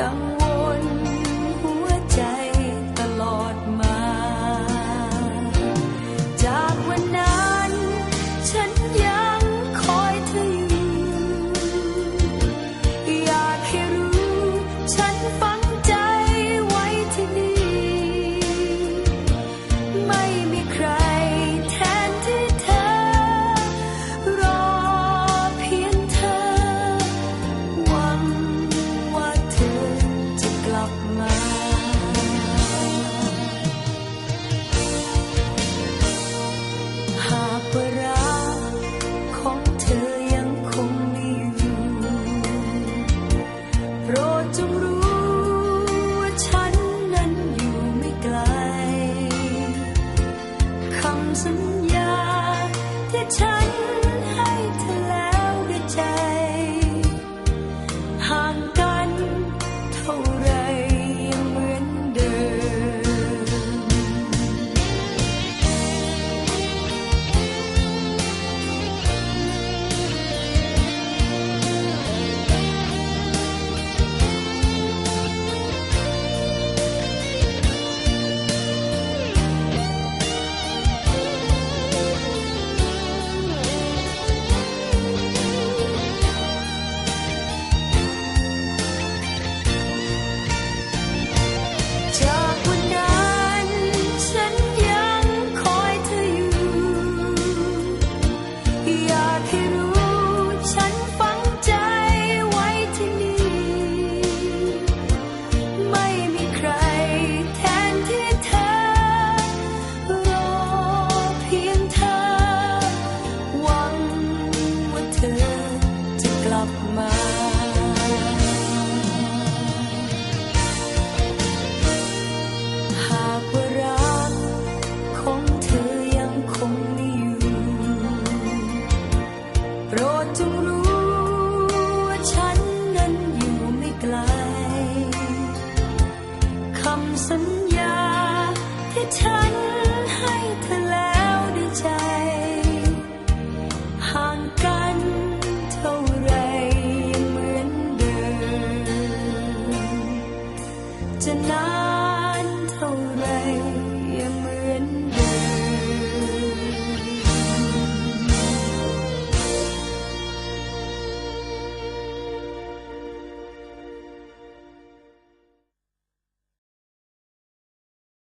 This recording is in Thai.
กังวลหัวใจตลอดมา จากวันนั้น ฉันยังคอยเธออยู่ อยากให้รู้ฉัน you. จงรู้ว่าฉันนั้นอยู่ไม่ไกล คำสัญญาที่ฉัน